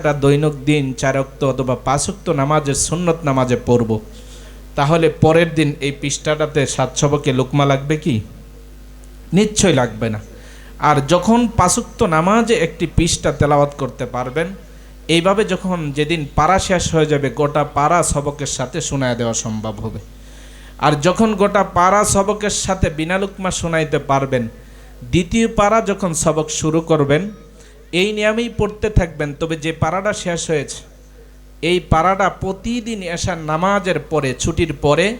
আমরা দৈনন্দিন চারক্ত অথবা পাঁচক্ত নামাজের সুন্নত নামাজে পড়ব, তাহলে পরের দিন এই পৃষ্ঠাটাতে সাতশবকে লোকমা লাগবে কি? নিশ্চয় লাগবে না। আর যখন পাঁচক্ত নামাজে একটি পৃষ্ঠা তেলাওয়াত করতে পারবেন, এইভাবে যখন যেদিন পারা শেষ হয়ে যাবে, গোটা পারা সবকের সাথে শোনায় দেওয়া সম্ভব হবে। আর যখন গোটা পারা সবকের সাথে বিনা লুকমা শোনাইতে পারবেন, দ্বিতীয় পারা যখন সবক শুরু করবেন এই নিয়মেই পড়তে থাকবেন, তবে যে পারাটা শেষ হয়েছে, এই পারাটা প্রতিদিন এসার নামাজের পরে, ছুটির পরে,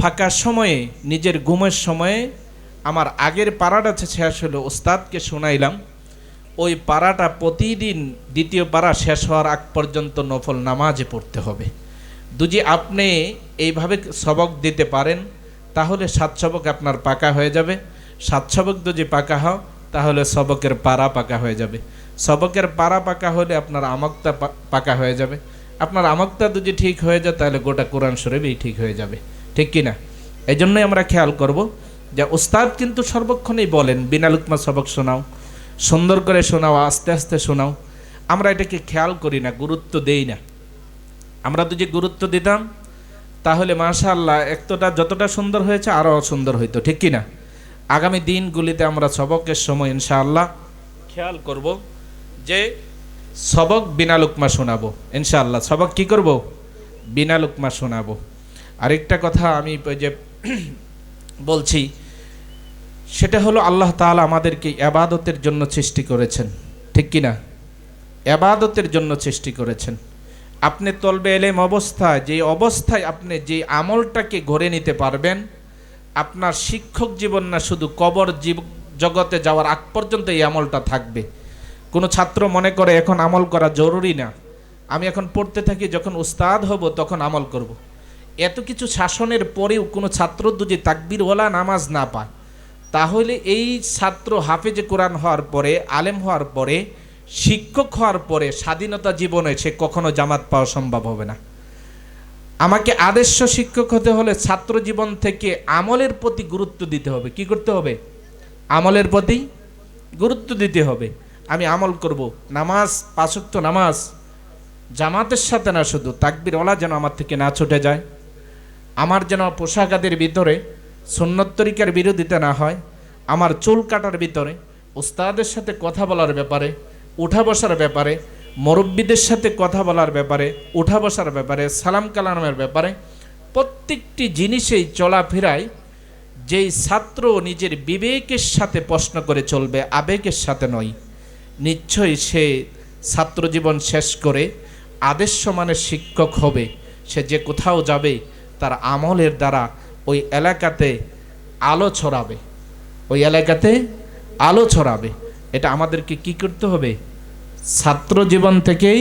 ফাঁকা সময়ে, নিজের ঘুমের সময়ে, আমার আগের পাড়াটা শেষ হলো, ওস্তাদকে শোনাইলাম, ওই পাড়াটা প্রতিদিন দ্বিতীয় পারা শেষ হওয়ার আগ পর্যন্ত নফল নামাজে পড়তে হবে। দুজি আপনি এইভাবে সবক দিতে পারেন, তাহলে সাত সবক আপনার পাকা হয়ে যাবে। সাত সবক যদি পাকা হও তাহলে সবকের পাড়া পাকা হয়ে যাবে। সবকের পাড়া পাকা হলে আপনার আমক্তা পাকা হয়ে যাবে। আপনার আমক্তা যদি ঠিক হয়ে যায়, তাহলে গোটা কোরআন শরীফই ঠিক হয়ে যাবে। ঠিক কি না এই জন্যই আমরা খেয়াল করব যে উস্তাদ কিন্তু সর্বক্ষণেই বলেন, বিনা লুকমা সবক শোনাও, সুন্দর করে শোনাও, আস্তে আস্তে শোনাও। আমরা এটাকে খেয়াল করি না, গুরুত্ব দেই না। আমরা যদি গুরুত্ব দিতাম, তাহলে মাশাআল্লাহ একতটা যতটা সুন্দর হয়েছে আরও সুন্দর হইতো। ঠিক কি না আগামী দিনগুলিতে আমরা সবকের সময় ইনশাআল্লাহ খেয়াল করব যে সবক বিনা লুকমা শোনাবো। ইনশাআল্লাহ সবক কি করব? বিনা লুকমা শোনাবো। আরেকটা কথা আমি যে বলছি, সেটা হলো আল্লাহ তাআলা আমাদেরকে আবাদতের জন্য সৃষ্টি করেছেন। ঠিক কি না আবাদতের জন্য সৃষ্টি করেছেন। আপনি তলবে এলেম অবস্থায়, যে অবস্থায় আপনি যে আমলটাকে গড়ে নিতে পারবেন আপনার শিক্ষক জীবন না, শুধু কবর জগতে যাওয়ার আগ পর্যন্ত এই আমলটা থাকবে। কোনো ছাত্র মনে করে এখন আমল করা জরুরি না। আমি এখন পড়তে থাকি, যখন উস্তাদ হব তখন আমল করব। এত কিছু শাসনের পরেও কোনো ছাত্র যদি তাকবিরওয়ালা নামাজ না পায়, তাহলে এই ছাত্র হাফেজে কোরআন হওয়ার পরে, আলেম হওয়ার পরে, শিক্ষক হওয়ার পরে স্বাধীনতা জীবনে সে কখনো জামাত পাওয়া সম্ভব হবে না। আমাকে আদর্শ শিক্ষক হতে হলে ছাত্র জীবন থেকে আমলের প্রতি গুরুত্ব দিতে হবে। কি করতে হবে? আমলের প্রতি গুরুত্ব দিতে হবে। আমি আমল করব। নামাজ, পাঁচক্ত নামাজ, জামাতের সাথে না শুধু, তাকবিরওয়ালা যেন আমার থেকে না ছুটে যায়। আমার যেন পোশাকাদের ভিতরে সুন্নত তরিকার বিরোধিতা না হয়, আমার চুল কাটার ভিতরে উস্তাদের সাথে কথা বলার ব্যাপারে, উঠা বসার ব্যাপারে মুরব্বীদের সাথে কথা বলার ব্যাপারে, উঠা বসার ব্যাপারে, সালাম কালামের ব্যাপারে, প্রত্যেকটি জিনিসেই চলাফেরায় যেই ছাত্র নিজের বিবেকের সাথে প্রশ্ন করে চলবে, আবেগের সাথে নয়। নিশ্চয়ই সে ছাত্র জীবন শেষ করে আদর্শ মানের শিক্ষক হবে। সে যে কোথাও যাবে, তার আমলের দ্বারা ওই এলাকাতে আলো ছড়াবে। ওই এলাকাতে আলো ছড়াবে। এটা আমাদেরকে কি করতে হবে? ছাত্র জীবন থেকেই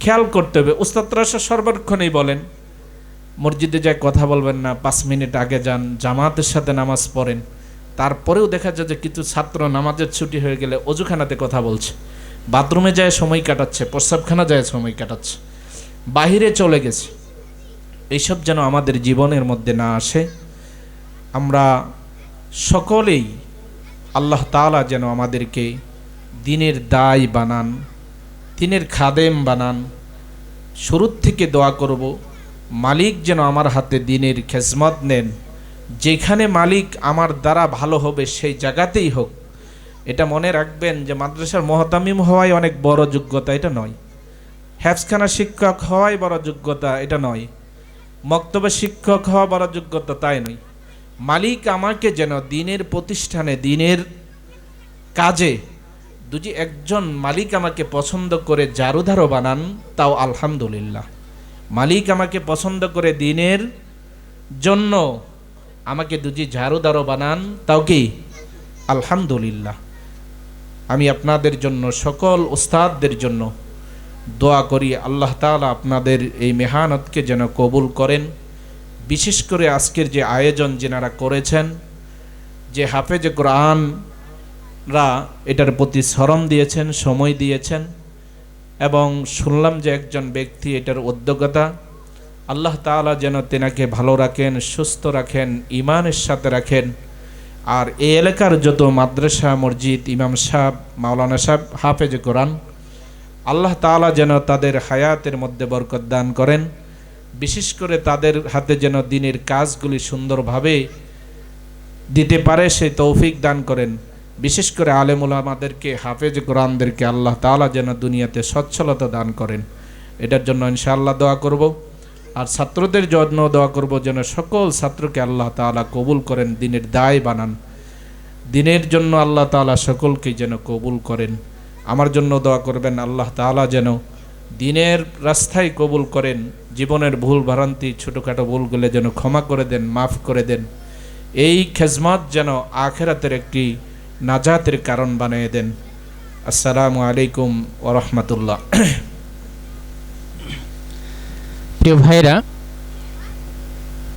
খেয়াল করতে হবে। উস্তাদরা সর্বক্ষণেই বলেন, মসজিদে যায় কথা বলবেন না, পাঁচ মিনিট আগে যান, জামাতের সাথে নামাজ পড়েন। তারপরেও দেখা যায় যে কিছু ছাত্র নামাজের ছুটি হয়ে গেলে অজুখানাতে কথা বলছে। বাথরুমে যায় সময় কাটাচ্ছে, প্রস্রাবখানা যায় সময় কাটাচ্ছে, বাহিরে চলে গেছে। এইসব যেন আমাদের জীবনের মধ্যে না আসে। আমরা সকলেই আল্লাহ তাআলা যেন আমাদেরকে দিনের দায় বানান, দিনের খাদেম বানান। শুরুর থেকে দোয়া করব, মালিক যেন আমার হাতে দিনের খেজমত নেন। যেখানে মালিক আমার দ্বারা ভালো হবে, সেই জায়গাতেই হোক। এটা মনে রাখবেন যে মাদ্রাসার মহতামিম হওয়াই অনেক বড় যোগ্যতা, এটা নয়। হ্যাফসখানা শিক্ষক হওয়াই বড় যোগ্যতা, এটা নয়। মক্তব্য শিক্ষক হওয়া বড় যোগ্যতা, তাই নয়। মালিক আমাকে যেন দিনের প্রতিষ্ঠানে, দিনের কাজে দুজি একজন মালিক আমাকে পছন্দ করে জারুধারও বানান, তাও আলহামদুলিল্লাহ। মালিক আমাকে পছন্দ করে দিনের জন্য আমাকে দুজি ঝাড়ুদারও বানান, তাও কি? আলহামদুলিল্লাহ। আমি আপনাদের জন্য, সকল ওস্তাদদের জন্য দোয়া করি, আল্লাহ তাআলা আপনাদের এই মেহানতকে যেন কবুল করেন। বিশেষ করে আজকের যে আয়োজন যেনারা করেছেন, যে হাফেজে কোরআনরা এটার প্রতি শ্রম দিয়েছেন, সময় দিয়েছেন এবং শুনলাম যে একজন ব্যক্তি এটার উদ্যোগতা আল্লাহ তাআলা যেন তেনাকে ভালো রাখেন, সুস্থ রাখেন ইমানের সাথে রাখেন। আর এই এলাকার যত মাদ্রাসা, মসজিদ, ইমাম সাহেব, মাওলানা সাহেব, হাফেজ কোরআন, আল্লাহ তাআলা যেন তাদের হায়াতের মধ্যে বরকত দান করেন। বিশেষ করে তাদের হাতে যেন দিনের কাজগুলি সুন্দরভাবে দিতে পারে সেই তৌফিক দান করেন। বিশেষ করে আলেমুল আমাদেরকে হাফেজ কোরআনদেরকে আল্লাহ তাআলা যেন দুনিয়াতে সচ্ছলতা দান করেন। এটার জন্য ইনশাআল্লাহ দোয়া করব। আর ছাত্রদের জন্য দোয়া করব যেন সকল ছাত্রকে আল্লাহ তাআলা কবুল করেন, দিনের দায় বানান। দিনের জন্য আল্লাহ তাআলা সকলকে যেন কবুল করেন। আমার জন্য দোয়া করবেন, আল্লাহ তাআলা যেন দিনের রাস্তায় কবুল করেন, জীবনের ভুল ভ্রান্তি, ছোটোখাটো ভুলগুলো যেন ক্ষমা করে দেন, মাফ করে দেন। এই খেজমত যেন আখেরাতের একটি নাজাতের কারণ বানিয়ে দেন। আসসালামু আলাইকুম ওরহমতুল্লাহ প্রিয় ভাইরা